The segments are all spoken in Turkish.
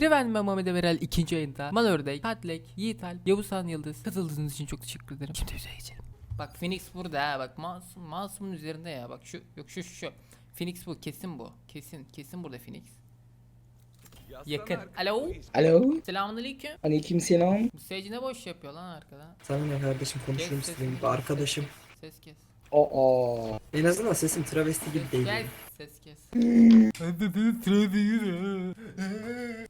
Riven ve Mehmet Emerel ikinci ayında Mal Ördek, Patlek, Yiğit Alp, Yavuz Han Yıldız katıldığınız için çok teşekkür ederim. Şimdi videoya geçelim. Bak Phoenix burada ha bak masum, masumun üzerinde ya bak şu yok şu şu şu. Phoenix bu kesin bu. Kesin kesin burada Phoenix. Yakın. Alo. Alo. Selamünaleyküm. Aleykümselam. Bu Sage ne boş yapıyor lan arkada? Sana ne kardeşim konuşurum Kes arkadaşım. Ses kes. Aa. En azından sesim travesti gibi değil. Gel ses kes.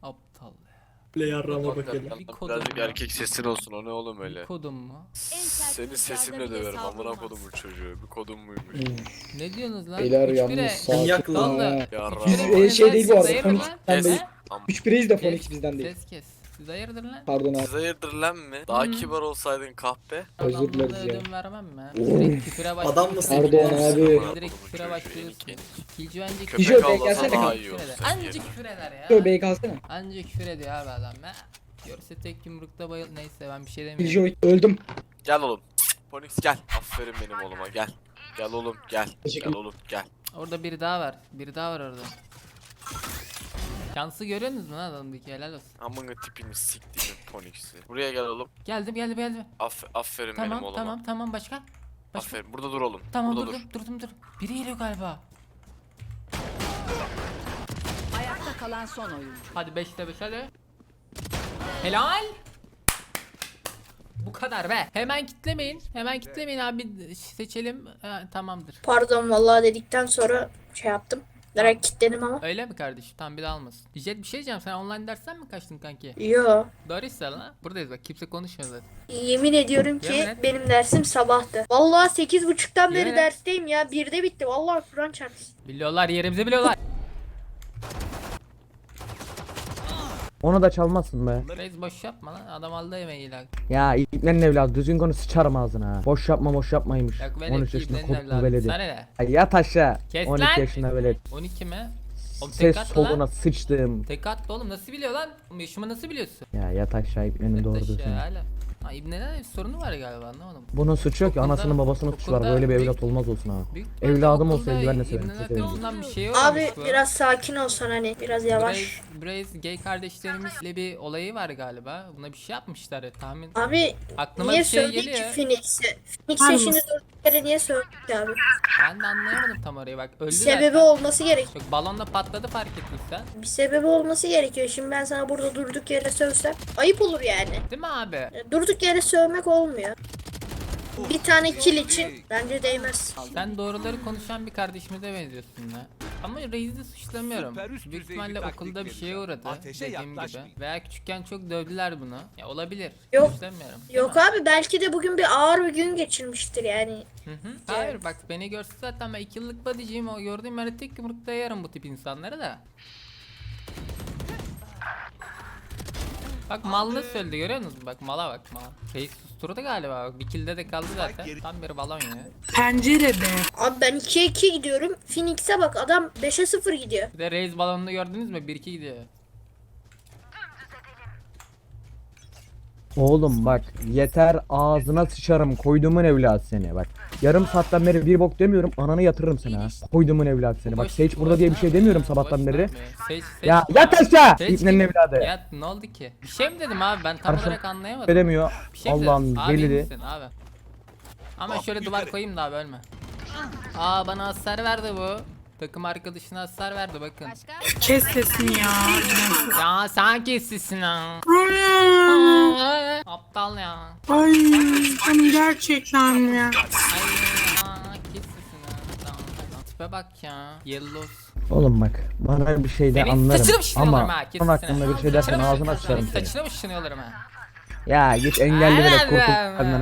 Aptal ya. Böyle yarrağıma bakalım. Bir kodum Birazcık ya. erkek sesin olsun o ne oğlum öyle. Bir kodum mu? Senin sesinle döverim amına kodumun çocuğu. Bir kodum muymuş? Ne diyorsunuz lan? Beyler Üç yalnız bire- sakin ha. Yarra. Biz Üç e, şey değil bu arada. Lan. bizden değil. Am- 3 bireyiz de Phoenix bizden değil. Ses kes. Siz hayırdır lan? Pardon abi. Siz hayırdır lan mı? Daha Hmm. kibar olsaydın kahpe. Özür Adamlara dileriz ya. ödün vermem mi? Direkt küfüre başlıyorsun. Adam mısın? Pardon abi. Direkt küfüre başlıyorsun. yenik. Kilci bence Köpek daha iyi Küfür olur. eder. Sen Anca küfür eder ya. Dijo Bey kalsana. Anca küfür ediyor abi adam. Ha. Görse tek yumrukta bayıl... Neyse ben bir şey demiyorum. Dijo öldüm. Gel oğlum. Phoenix gel. Aferin benim oğluma gel. Gel oğlum gel. Gel oğlum gel. Orada biri daha var. Biri daha var orada. Şansı görüyorsunuz mu lan adamdaki helal olsun. Amına tipini siktiğim Phoenix'i. Buraya gel oğlum. Geldim geldim geldim. Aff aferin benim Tamam oğluma. tamam tamam başka. Başka. Aferin. Burada dur oğlum. Tamam Burada durdum dur. durdum dur. Biri geliyor galiba. Ayakta kalan son oyuncu. Hadi 5'te 5 hadi. Helal. Bu kadar be. Hemen kitlemeyin. Hemen kitlemeyin abi seçelim. Ha, tamamdır. Pardon vallahi dedikten sonra şey yaptım. Direkt kilitledim ama. Öyle mi kardeşim? Tamam bir de almasın. Jet bir şey diyeceğim. Sen online dersten mi kaçtın kanki? Yo. Doğruysa lan. Buradayız bak. Kimse konuşmuyor zaten. Yemin ediyorum ki Yemin et. benim dersim sabahtı. Vallahi 8.30'dan beri Yemin et. dersteyim ya. 1'de bitti. Vallahi Kur'an çarpsın. Biliyorlar yerimizi biliyorlar. Onu da çalmazsın be. Reis boş yapma lan. Adam aldı yemeğiyle. Ya İbnenin evladı düzgün konuş sıçarım ağzına. Boş yapma boş yapmaymış. Yak 13 velet yaşında evladı. veledi. Sana ne? Ay yat aşağı. Kes 12 lan. yaşında velet. 12 mi? Oğlum Ses attı lan. soluna sıçtım. Tek attı oğlum. Nasıl biliyor lan? Yaşımı nasıl biliyorsun? Ya yat aşağı İbnenin doğru Taş ya, düzgün. hala. Ha İbne'de sorunu var galiba anlamadım. Bunun suçu yok ki Okulda- anasının babasının suçu var. okulda Böyle bir büyük- evlat olmaz olsun ha. Büyük ihtimalle Evladım okulda olsaydı ben. İbne'nin çok bir şey Abi bu. biraz sakin olsan hani. Biraz yavaş. Braze, Braze gay kardeşlerimizle bir olayı var galiba. Buna bir şey yapmışlar ya tahmin. Abi Aklıma niye bir şey söyledik ki geliyor. Phoenix'e? Phoenix'e şimdi durduk yere niye ki abi? Ben de anlayamadım tam orayı bak. Öldü Bir sebebi zaten. olması gerek. Yok balonda patladı fark ettin sen. Bir sebebi olması gerekiyor. Şimdi ben sana burada durduk yere sövsem ayıp olur yani. Değil mi abi? E, Durduk yere sövmek olmuyor. Bir tane kill için bence değmez. Sen doğruları konuşan bir kardeşimize benziyorsun ya. Ama Reis'i suçlamıyorum. Süper üst Büyük düzey ihtimalle bir okulda bir taktik şeye uğradı. Ateşe dediğim gibi. Veya küçükken çok dövdüler bunu. Ya olabilir. Yok. Suçlamıyorum. Yok abi belki de bugün bir ağır bir gün geçirmiştir yani. Hı hı. Hayır bak beni görse zaten ben 2 yıllık bodyciyim o gördüğüm yerde tek yumrukta yarım bu tip insanları da. Bak mal nasıl öldü görüyor musunuz? Bak mala bak mal. Reis susturdu galiba bak bir kilde de kaldı zaten. Tam bir balon ya. Pencerede. Abi ben 2'ye 2 gidiyorum. Phoenix'e bak adam 5'e 0 gidiyor. Bir de Reis balonunu gördünüz mü? 1-2 gidiyor. Oğlum bak yeter ağzına sıçarım koyduğumun evladı seni bak. Yarım saatten beri bir bok demiyorum ananı yatırırım seni ha. Koyduğumun evladı seni. Bak Sage burada diye bir şey demiyorum sabahtan beri. Sage- Sage- Ya yat aşağı İbnenin evladı. Ya ne oldu ki? Bir şey mi dedim abi ben tam Karşı- olarak anlayamadım. Demiyor. Bir şey Allah'ım deliri. Ama şöyle duvar koyayım da abi ölme. Aa bana hasar verdi bu. Takım arkadaşına hasar verdi bakın. Kes sesini ya. Ya sen kesisin ha. Aptal ya. Ay sen gerçekten ya. Ay aa, kes sesini ha. Tamam, tamam. Tipe bak ya. Yellows. Oğlum bak bana bir şey de Senin anlarım saçını mı şişiriyorlarım ama ha, kes onun sesini. hakkında bir şey dersen ağzına sıçarım seni. Saçını mı şişiriyorlarım ha? Ya git engelli Aynen bile korkup be. kendine